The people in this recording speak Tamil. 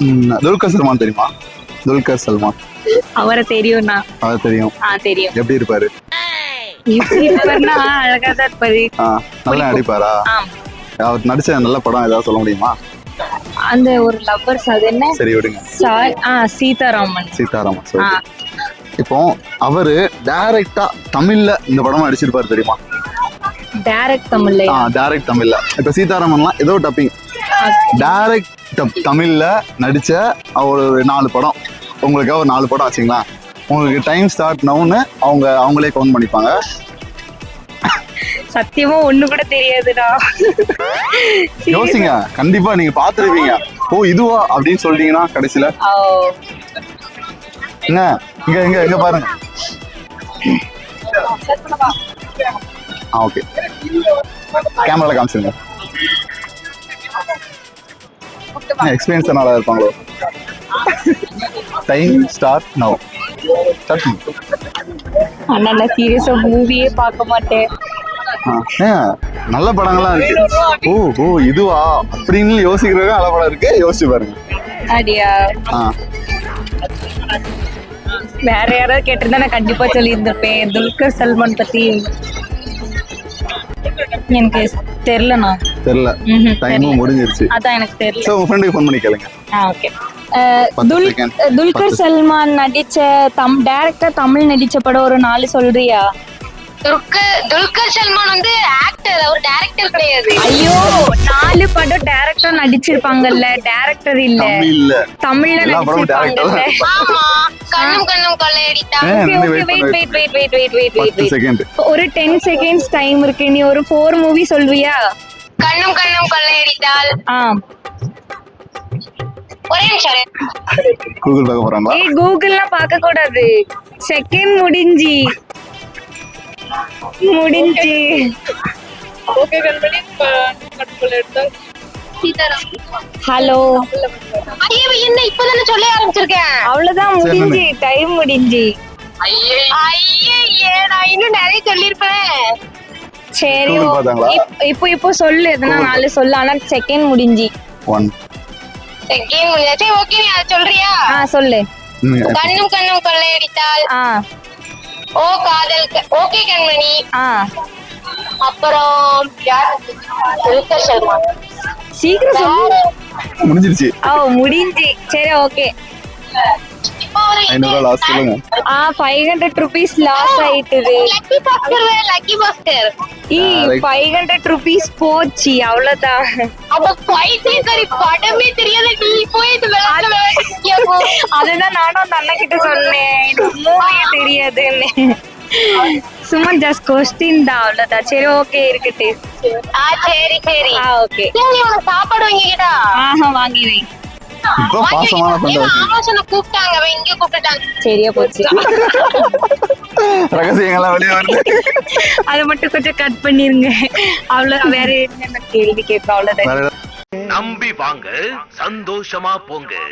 துல்கர் சல்மான் தெரியுமா? துல்கர் சல்மான். அவரை தெரியும்ண்ணா. அது தெரியும். ஆ தெரியும். எப்படி இருப்பாரு? அழகா தான் இருப்பாரு. ஆ, நல்லா நடிப்பாரா? அவர் நடிச்ச நல்ல படம் ஏதாவது சொல்ல முடியுமா? அந்த ஒரு லவ்வர்ஸ் அது என்ன? சரி விடுங்க. ஆ சீதாராமன். சீதாராமன் இப்போ அவரு டைரக்டா தமிழ்ல இந்த படம் நடிச்சிருப்பாரு தெரியுமா? டைரக்ட் தமிழ்ல ஆ டைரக்ட் தமிழ்ல. இப்ப சீதாராமன்லாம் ஏதோ டப்பிங் டைரக்ட் தமிழ்ல நடிச்ச ஒரு நாலு படம். உங்களுக்காக ஒரு நாலு படம் வச்சுங்களா உங்களுக்கு டைம் ஸ்டார்ட் நவுன்னு அவங்க அவங்களே கவுண்ட் பண்ணிப்பாங்க. சத்தியமா ஒண்ணு கூட தெரியாதுடா. யோசிங்க. கண்டிப்பா நீங்க பாத்துருப்பீங்க ஓ இதுவா? அப்படின்னு சொல்லிட்டீங்கன்னா கடைசியில. என்ன? இங்க இங்க இங்க பாருங்க. ஆ ஓகே. கேமரால காமிச்சிருங்க. எக்ஸ்பீரியன்ஸ் நல்லா இருப்பாங்களோ? டைம் ஸ்டார்ட் ஸ்டார்ட் அண்ணா நான் சீரியஸா மூவியே பார்க்க மாட்டேன். நல்ல படங்கள்லாம் இருக்கு. ஓ ஓ இதுவா? அப்படின்னு யோசிக்கிறவங்க நல்ல படம் இருக்கு. யோசிச்சு பாருங்க. அப்படியா? வேற யாராவது கேட்டிருந்தா நான் கண்டிப்பா சொல்லி இருந்திருப்பேன் துல்கர் சல்மான் பத்தி. எனக்கு தெரியலண்ணா. தெரியல. டைமும் முடிஞ்சிருச்சு. அதான் எனக்கு தெரியல. ஸோ உங்க ஃப்ரெண்டுக்கு ஃபோன் பண்ணி கேளுங்க. ஆ ஓகே. துல்கர் சல்மான் நடிச்ச தம் டைரக்டா தமிழ் நடிச்ச படம் ஒரு நாலு சொல்றியா? துல்கர் துல்கர் சல்மான் வந்து ஆக்டர் அவர் டைரக்டர் கிடையாது. ஐயோ நாலு படம் டைரக்டா நடிச்சிருப்பாங்கல்ல டைரக்டர் இல்ல. தமிழ்ல தமிழ்ல நடிச்சிருப்பாங்கல்ல. ஆமா கண்ணும் கண்ணும் கொள்ளையடித்தா ஏன் ஓகே நின்னு ஓகே wait வெயிட் பண்ணு. Wait wait wait wait wait பத்து வெயிட் செகண்ட் ஒரு டென் செகண்ட்ஸ் டைம் இருக்கு. நீ ஒரு ஃபோர் மூவி சொல்வியா கண்ணும் கண்ணும் கொள்ளையடித்தால் ஆ. ஒரே நிமிஷம் ஒரே நிமிஷம். கூகுள் பார்க்க போறாங்களா? ஏய் கூகுள்லாம் பார்க்க கூடாது செகண்ட் முடிஞ்சி. முடிஞ்சி. ஹலோ. ஐயோ என்ன இப்பதானே சொல்ல ஆரம்பிச்சிருக்கேன்? அவ்வளவுதான் முடிஞ்சி டைம் முடிஞ்சி. ஐயே நான் இன்னும் நிறைய சொல்லிருப்பேன் சரி இப்போ இப்போ சொல்லு எதனா நாலு சொல்லு ஆனா செகண்ட் முடிஞ்சி. ஒன் செகண்ட் முடிஞ்சாச்சு. ஓகே நீ அதை சொல்றியா? ஆ சொல்லு. கண்ணும் கண்ணும் கொள்ளையடித்தால். ஆ. ஓ காதல் க- ஓகே கண்மணி. ஆ. அப்புறம் யார்? துல்கர் சல்மான் சீக்கிரம் சொல்லு. முடிஞ்சிருச்சு. ஓ முடிஞ்சி. சரி ஓகே. போச்சு அவ்வளவுதான். அதுதான் நானும் அந்த அண்ணன் கிட்ட சொன்னேன். தெரியாதுன்னு. சும்மா ஜஸ்ட் கொஸ்டின் தான் அவ்வளவுதான். சரி ஓகே இருக்கட்டு. ஆ சரி சரி. ஆ ஓகே சாப்பாடு வாங்கிக்கிட்டா? ஆஹா வாங்கி வை. இப்போ பாசமான ஃப்ரெண்ட் ஆலோசனை கூப்பிட்டாங்க அவன் இங்க கூப்பிட்டாங்க சரியா போச்சு. ரகசியங்கள்லாம் வெளியே வருது. அதை மட்டும் கொஞ்சம் கட் பண்ணிருங்க. அவ்வளவு வேற என்ன கேள்வி கேட்பேன் அவ்வளவுதான். நம்பி வாங்க சந்தோஷமா போங்க.